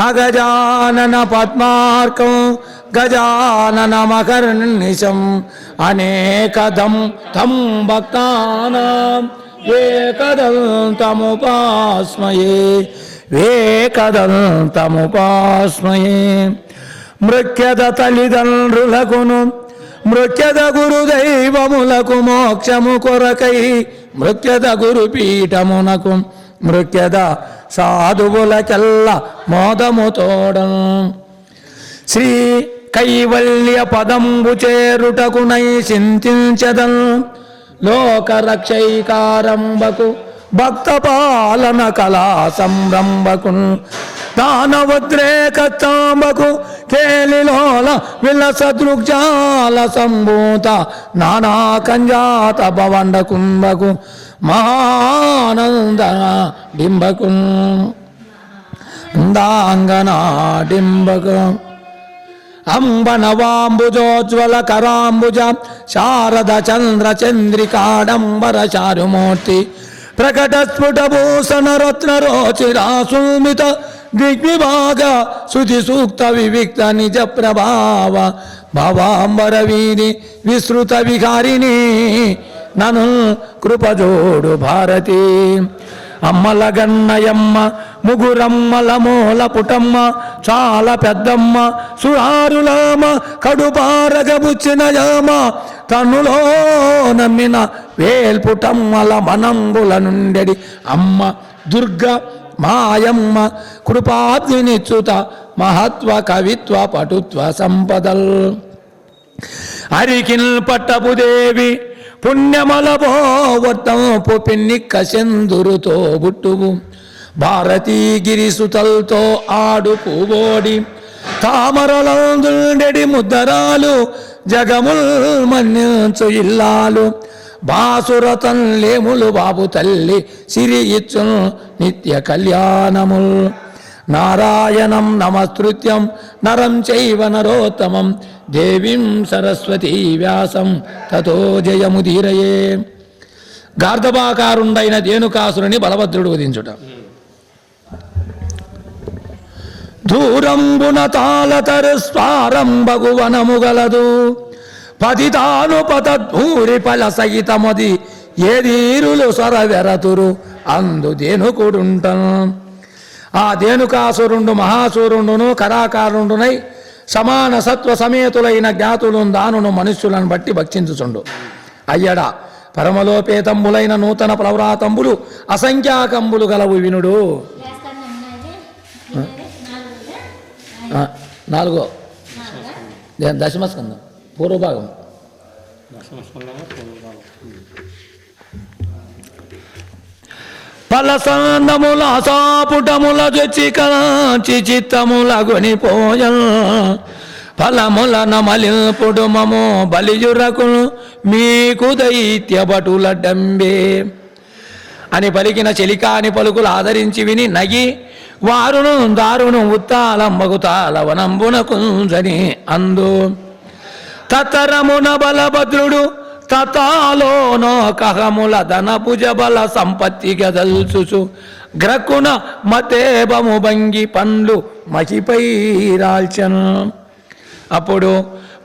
అగజానన పద్మార్కం గజాననమకర్నిశం అనేకదం తం భక్తానాం ఏకదంతముపాస్మయే వేకదంతముపాస్మయే మృక్యద తల్లిదండ్రులకును మృక్యద గురుదైవములకు మోక్షము కొరకై మృక్యద గురుపీఠమునకు మృక్యద సాధువులకెల్ల మోదము తోడం శ్రీ కైవల్య పదంబు చేరుటకునై చింతించదన్. లోకరక్షైకారంబకు భక్త పాలన కళా సంరంభకు దానవద్రేకతాంబకు కేలిలోల విలస దృగ్జాల సంభూత నానా కంజాత భవండ కుంభకు మహానంద డింబకు. అందాంగనాడింబకు అంబనవాంబుజోజ్వల కరాంబుజ శారద చంద్ర చంద్రికాడంబర చారుమూర్తి ప్రకట స్ఫుట భూషణ రత్న రోచిరాసుమిత దిగ్విభాగ శుతి సూక్త వివిక్త నిజ ప్రభావ భవాంబర వీరి విస్తృత విహారిణీ. నను కృపజోడు భారతి. అమ్మల గన్నయమ్మ ముగురమ్మల మూల పుటమ్మ చాలా పెద్దమ్మ సుహారులామ కడుపారగబుచ్చిన యామ తనులో నమ్మిన వేల్పుటమ్మల మనంబుల నుండెడి. అమ్మ దుర్గ మాయమ్మ కృపాబ్దినిచ్యుత మహత్వ కవిత్వ పటుత్వ సంపదల్. అరికిల్ పట్టపుదేవి పుణ్యమలభో వర్తంపు కసెందురుతో బుట్టువు. భారతీగిరిసుతల్తో ఆడు పూవోడి తామరలందుండెడి ముద్దరాలు జగముల్ మన్నించు ఇల్లాలు. బాసురతల్లేములు బాబు తల్లి సిరి ఇచ్చు నిత్య కళ్యాణముల్. నారాయణం నమస్తృత్యం నరం చైవ నరోత్తమం. దేవీం సరస్వతీ వ్యాసం తతో జయముదీరయే. గార్ధపాకారుండైన దేనుకాసురుని బలభద్రుడు వధించుట. దూరంబున తాళతరు స్వారంభగు వనము గలదు. పతితాను పల ఫల సహితమది ఏదీరులు సొరవెరతురు అందు దేనుకుడుంటను ఆ దేనుకాసురుండు మహాసూరుండును కరాకారుండునై సమాన సత్వ సమేతులైన జ్ఞాతులు దానును మనుష్యులను బట్టి భక్షించుచుండు. అయ్యడా పరమలోపేతంబులైన నూతన ప్లవరాతంబులు అసంఖ్యాకంబులు గలవు వినుడు. నాలుగో. దశమస్కందం పూర్వభాగం. పలసందముల సాపుటముల జొచ్చి కాంచి చిత్తముల గొనిపోయల్ ఫలముల నమలింపుడు మము బలిజురకును మీకు దైత్య భటుల డంబే. అని పలికిన చెలికాని పలుకులు ఆదరించి విని నగి వారును దారును ఉత్తాలంబగుతాల వనంబున కుంజని అందు. తతరమున బలభద్రుడు తతాలోనో కహముల ధనభుజ బల సంపత్తి గదల్చుచు గ్రకుణ మతేబము భంగి పండ్లు మహిపై రాల్చను. అప్పుడు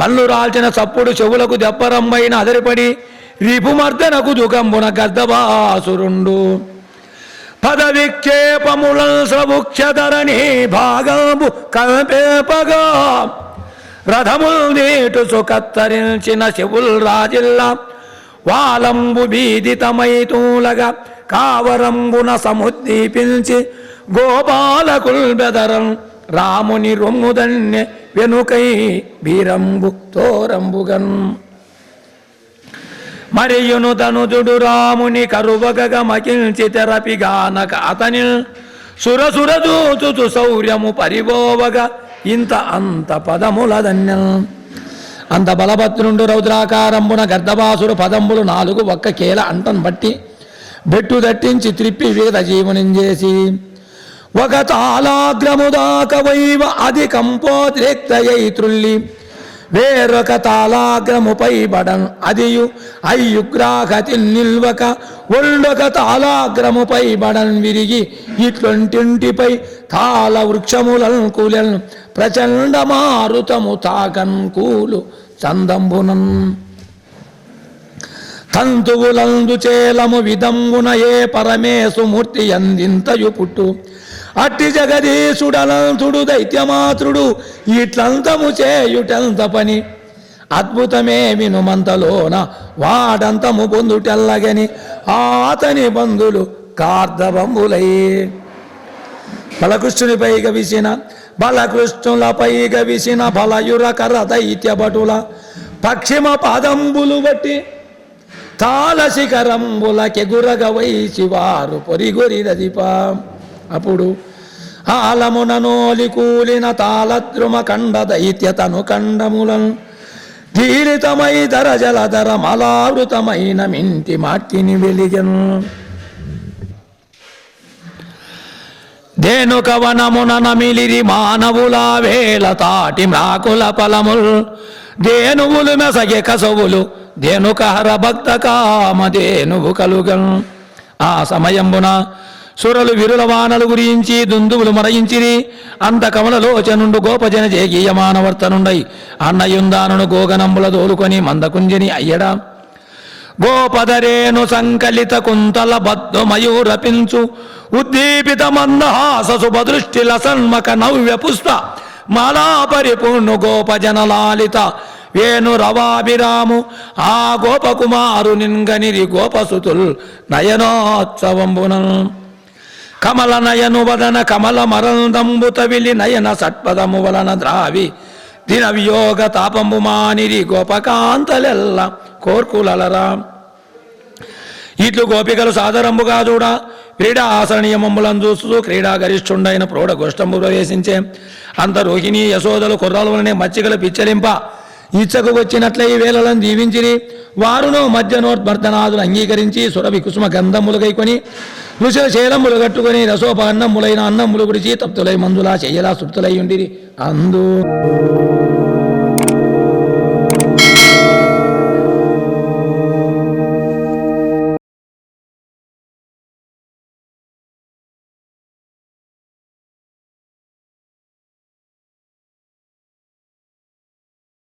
పళ్ళు రాల్చిన చప్పుడు చెవులకు దెప్పరంబైన అదరిపడి రిపుమర్దనకు దుఃఖంబున గర్దబాసురుండు పదవిక్షేపముల సముక్షధరణి భాగంబు కల్పేపగా. రథముల్ నీటు సుకత్తరించిన శివుల్ రాజిల్లా. వాలంబు బీదితమైతూలగా కావరంబున సముద్దీపించి గోపాలకుల్ బెదరం రాముని రొమ్ముదన్య వెనుకై వీరంబు తోరంబుగన్. మరియును తనుజుడు రాముని కరువగగ మకించి తెరపిగానక అతని సురసురదూచుచు శౌర్యము పరిబోవగా ఇంత అంత పదములదన్యం అంత బలభద్రుండు రౌద్రాకారంబున గర్ధవాసుడు పదంబులు నాలుగు ఒక్క కేల అంటన్ బట్టి బెట్టు దట్టించి త్రిప్పి విగత జీవనం చేసి. ఒక తాళాగ్రము వైవ అధికంపోద్రిక్తయై త్రుల్లి. వేరొక తాళాగ్రముపై బడన్ అదియు అయ్యుగ్రాహతి నిల్వక ఒళ్ళొక తాళాగ్రముపై బడన్ విరిగి ఇట్లొంటింటిపై తాళ వృక్షములను కూలెన్ ప్రచండ మారుతము తాకన్ కూలు చందంబునన్. తంతువులందు చేలము విధంగున ఏ పరమేశు మూర్తి అందింతయు పుట్టు. అట్టి జగదీశుడనంతుడు దైత్యమాతృడు ఇట్లంతము చేయుటంత పని? అద్భుతమే వినుమంతలోన వాడంతము పొందుటెల్లగని ఆతని బంధులు కార్ధబంబులై బలకృష్ణునిపై గవిసిన బలకృష్ణులపై గవిసిన బలయుర కర దైత్య భటుల పక్షిమ పాదంబులు బట్టి తాళ వైసి వారు పొరిగొరి నదిప అప్పుడు ఆలముననోలి కూలిన తాళద్రుమ కండ దైత్యతను కండములను ధీరితమై ధర జలధర మలావృతమైన మింటి మాటిని వెలిగను. ధేనుక వనమున నమిలిరి మానవుల వేల తాటి మ్రాకుల ఫలముల్ దేనువులు మెసగే కసవులు దేనుక హర భక్త కామ దేనువు కలుగను. ఆ సమయంబున సురలు విరుల వానలు గురించి దుందువులు మరయించిరి. అంత కమలలోచనుండు గోపజన జయగీయమానవర్తనుండై అన్నయుందానును గోగనంబుల దోలుకొని మందకుంజని అయ్యడా. గోపదరేను సంకలిత కుంతల బద్దు మయూరపించు. ఉద్దీపిత మందహాస శుభదృష్టి లసన్మక నవ్య పుష్ప. మాలా పరిపూర్ణు గోపజన లాలిత. వేణు రవాభిరాము. ఆ గోపకుమారు నింగనిరి గోపసుతుల్ నయనోత్సవంబునను. కమల నయను వదన కమల మరందంబు తవిలి నయన సట్పదము వలన ద్రావి దిన వియోగ తాపంబు మానిరి గోపకాంతలెల్ల కోర్కులలరా ఇట్లు గోపికలు సాదరంబుగా చూడ క్రీడా ఆసరణీయమములను చూస్తూ క్రీడా గరిష్ఠుండైన ప్రౌఢ గోష్టంబు ప్రవేశించే అంత రోహిణి యశోదలు కుర్రాలనే మచ్చికల పిచ్చలింప ఇచ్చకు వచ్చినట్లే ఈ వేళలను దీవించిరి. వారును మధ్యనోద్మర్దనాదులు అంగీకరించి సురభి కుసుమ గంధములు గైకొని ఋషుల శైలములు కట్టుకొని రసోప అన్నములైన అన్నములు గుడిచి తప్తులై మందులా చెయ్యలా సుప్తులై ఉండిరి. అందు